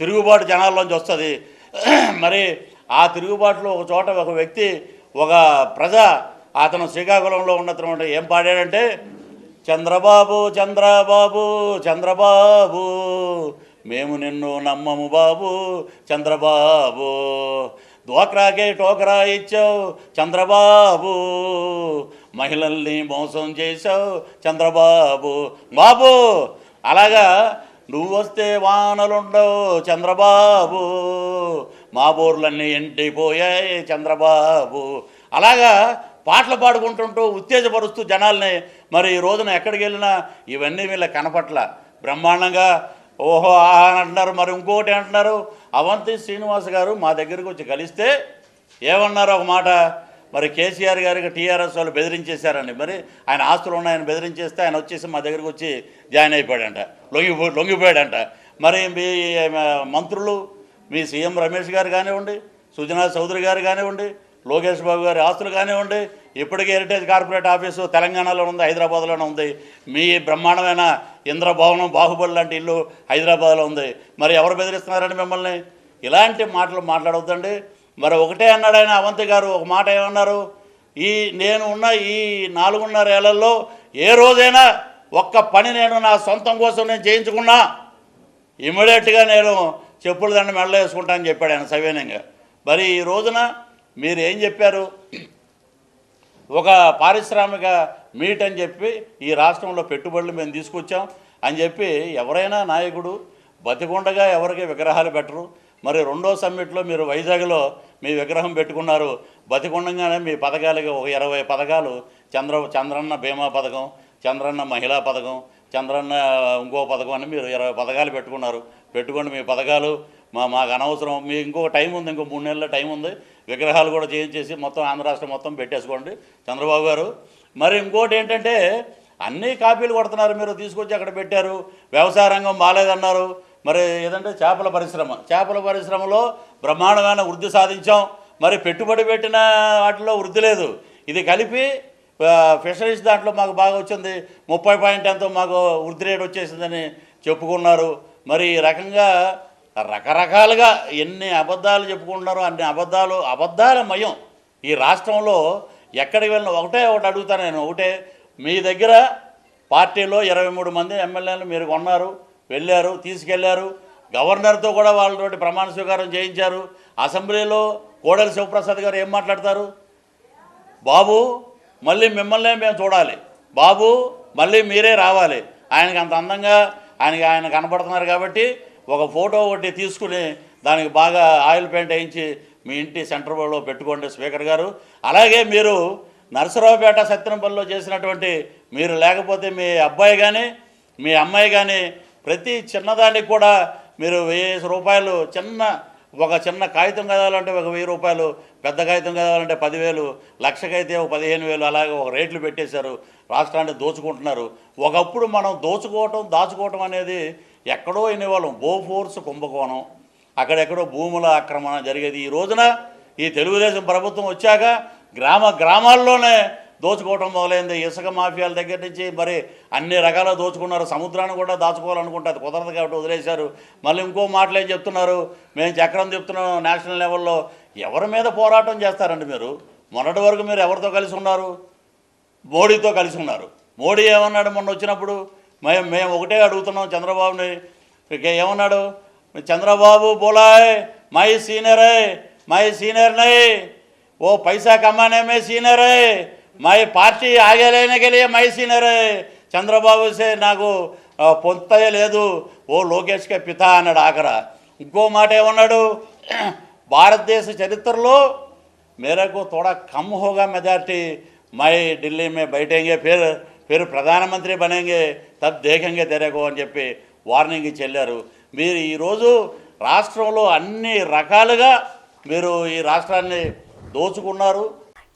తిరుగుబాటు జనాల్లోంచి వస్తుంది. మరి ఆ తిరుగుబాటులో ఒక చోట ఒక వ్యక్తి ఒక ప్రజ అతను శ్రీకాకుళంలో ఉన్నటువంటి ఏం పాడాడంటే చంద్రబాబు చంద్రబాబు చంద్రబాబు మేము నిన్ను నమ్మము బాబు చంద్రబాబు డ్వాక్రాకే టోకరా ఇచ్చావు చంద్రబాబు మహిళల్ని మోసం చేశావు చంద్రబాబు బాబు. అలాగా నువ్వు వస్తే వానలుండవు చంద్రబాబు. మా బోర్లన్నీ ఎండిపోయాయి చంద్రబాబు. అలాగా పాటలు పాడుకుంటుంటూ ఉత్తేజపరుస్తూ జనాల్ని మరి ఈ రోజున ఎక్కడికి వెళ్ళినా ఇవన్నీ వీళ్ళ కనపట్ల. బ్రహ్మాండంగా ఓహో ఆహా అని అంటున్నారు మరి ఇంకోటి అంటున్నారు. అవంతి శ్రీనివాస్ గారు మా దగ్గరికి వచ్చి కలిస్తే ఏమన్నారు ఒక మాట? మరి కేసీఆర్ గారికి టీఆర్ఎస్ వాళ్ళు బెదిరించేశారండి. మరి ఆయన ఆస్తులు ఉన్నాయని బెదిరించేస్తే ఆయన వచ్చేసి మా దగ్గరికి వచ్చి జాయిన్ అయిపోయాడంట. లొంగిపో లొంగిపోయాడంట. మరి మీ మంత్రులు మీ సీఎం రమేష్ గారు కానివ్వండి సుజనా చౌదరి గారు కానివ్వండి లోకేష్ బాబు గారి ఆస్తులు కానివ్వండి ఇప్పటికే హెరిటేజ్ కార్పొరేట్ ఆఫీసు తెలంగాణలో ఉంది హైదరాబాద్లోనే ఉంది. మీ బ్రహ్మాండమైన ఇంద్రభవనం బాహుబలి లాంటి ఇల్లు హైదరాబాద్లో ఉంది. మరి ఎవరు బెదిరిస్తున్నారండి మిమ్మల్ని? ఇలాంటి మాటలు మాట్లాడవద్దండి మరి ఒకటే అన్నాడు ఆయన అవంతి గారు ఒక మాట ఏమన్నారు? ఈ నేను ఉన్న ఈ నాలుగున్నర ఏళ్ళలో ఏ రోజైనా ఒక్క పని నేను నా సొంతం కోసం నేను చేయించుకున్నా ఇమీడియట్గా నేను చెప్పుల దండ మెడలో వేసుకుంటానని చెప్పాడు ఆయన సవినయంగా. మరి ఈ రోజున మీరు ఏం చెప్పారు? ఒక పారిశ్రామిక మీట్ అని చెప్పి ఈ రాష్ట్రంలో పెట్టుబడులు మేము తీసుకొచ్చాం అని చెప్పి ఎవరైనా నాయకుడు బతికుండగా ఎవరికి విగ్రహాలు పెట్టరు. మరి రెండో సమ్మిట్లో మీరు వైజాగ్లో మీ విగ్రహం పెట్టుకున్నారు. బతికుండగానే మీ పథకాలకి ఒక ఇరవై పథకాలు చంద్ర చంద్రన్న బీమా పథకం చంద్రన్న మహిళా పథకం చంద్రన్న ఇంకో పథకం అని మీరు ఇరవై పథకాలు పెట్టుకున్నారు. పెట్టుకోండి మీ పథకాలు. మా మాకు అనవసరం. మీ ఇంకో టైం ఉంది ఇంకో మూడు నెలల టైం ఉంది. విగ్రహాలు కూడా చేయించేసి మొత్తం ఆంధ్ర రాష్ట్రం మొత్తం పెట్టేసుకోండి చంద్రబాబు గారు. మరి ఇంకోటి ఏంటంటే అన్ని కాపీలు కొడుతున్నారు మీరు తీసుకొచ్చి అక్కడ పెట్టారు. వ్యవసాయ రంగం బాగాలేదన్నారు మరి ఏదంటే చేపల పరిశ్రమ. చేపల పరిశ్రమలో బ్రహ్మాండమైన వృద్ధి సాధించాం. మరి పెట్టుబడి పెట్టిన వాటిలో వృద్ధి లేదు. ఇది కలిపి ఫిషరీస్ దాంట్లో మాకు బాగా వచ్చింది. ముప్పై పాయింట్ ఎంతో మాకు వృద్ధి రేట్ వచ్చేసిందని చెప్పుకున్నారు. మరి ఈ రకంగా రకరకాలుగా ఎన్ని అబద్ధాలు చెప్పుకుంటున్నారో అన్ని అబద్ధాలు అబద్ధాల మయం ఈ రాష్ట్రంలో ఎక్కడికి వెళ్ళిన ఒకటే ఒకటి అడుగుతాను నేను. ఒకటే మీ దగ్గర పార్టీలో ఇరవై మూడు మంది ఎమ్మెల్యేలు మీరు కొన్నారు. వెళ్ళారు తీసుకెళ్ళారు. గవర్నర్తో కూడా వాళ్ళతోటి ప్రమాణ స్వీకారం చేయించారు. అసెంబ్లీలో కోడలి శివప్రసాద్ గారు ఏం మాట్లాడతారు? బాబు మళ్ళీ మిమ్మల్నే మేము చూడాలి. బాబు మళ్ళీ మీరే రావాలి. ఆయనకి అంత అందంగా ఆయనకి ఆయన కనపడుతున్నారు కాబట్టి ఒక ఫోటో ఒకటి తీసుకుని దానికి బాగా ఆయిల్ పెయింట్ వేయించి మీ ఇంటి సెంటర్ బోర్డులో పెట్టుకోండి స్పీకర్ గారు. అలాగే మీరు నరసరావుపేట సత్యనపల్లిలో చేసినటువంటి మీరు లేకపోతే మీ అబ్బాయి కానీ మీ అమ్మాయి కానీ ప్రతి చిన్నదానికి కూడా మీరు వెయ్యి రూపాయలు చిన్న ఒక చిన్న కాగితం కదవాలంటే ఒక వెయ్యి రూపాయలు పెద్ద కాగితం కదవాలంటే పదివేలు లక్షకైతే ఒక పదిహేను వేలు అలాగే ఒక రేట్లు పెట్టేశారు రాష్ట్రాన్ని దోచుకుంటున్నారు. ఒకప్పుడు మనం దోచుకోవటం దాచుకోవటం అనేది ఎక్కడో వినేవాళ్ళం బోఫోర్స్ కుంభకోణం. అక్కడెక్కడో భూముల ఆక్రమణ జరిగేది. ఈ రోజున ఈ తెలుగుదేశం ప్రభుత్వం వచ్చాక గ్రామ గ్రామాల్లోనే దోచుకోవటం మొదలైంది. ఇసుక మాఫియాల దగ్గర నుంచి మరి అన్ని రకాల దోచుకున్నారు. సముద్రాన్ని కూడా దాచుకోవాలనుకుంటే అది కుదరదు కాబట్టి వదిలేశారు. మళ్ళీ ఇంకో మాటలు ఏం చెప్తున్నారు? మేము చక్రం చెప్తున్నాం నేషనల్ లెవెల్లో. ఎవరి మీద పోరాటం చేస్తారండి మీరు? మొన్నటి వరకు మీరు ఎవరితో కలిసి ఉన్నారు? మోడీతో కలిసి ఉన్నారు. మోడీ ఏమన్నాడు మొన్న వచ్చినప్పుడు? మేము మేము ఒకటే అడుగుతున్నాం చంద్రబాబుని. ఏమన్నాడు? చంద్రబాబు బోలాయ్ మై సీనియర్ మై సీనియర్నై ఓ పైసా కమ్మానేమే సీనియరే. मैं पार्टी आगे लेने के लिए मैं सीनियर है చంద్రబాబు సే నాకు ఆ, పొంతయే లేదు ఓ లోకేష్కే పిత అన్నాడు ఆఖర ఇంకో మాట ఏమన్నాడు భారతదేశ చరిత్రలో मेरे को थोड़ा कम होगा मेजॉरिटी मैं दिल्ली में बैठेंगे फिर फिर ప్రధానమంత్రి బనేంగే తబ్ దేఖంగే తెరేకో అని చెప్పి వార్నింగ్ ఇచ్చి వెళ్ళారు మీరు ఈరోజు రాష్ట్రంలో అన్ని రకాలుగా మీరు ఈ రాష్ట్రాన్ని దోచుకున్నారు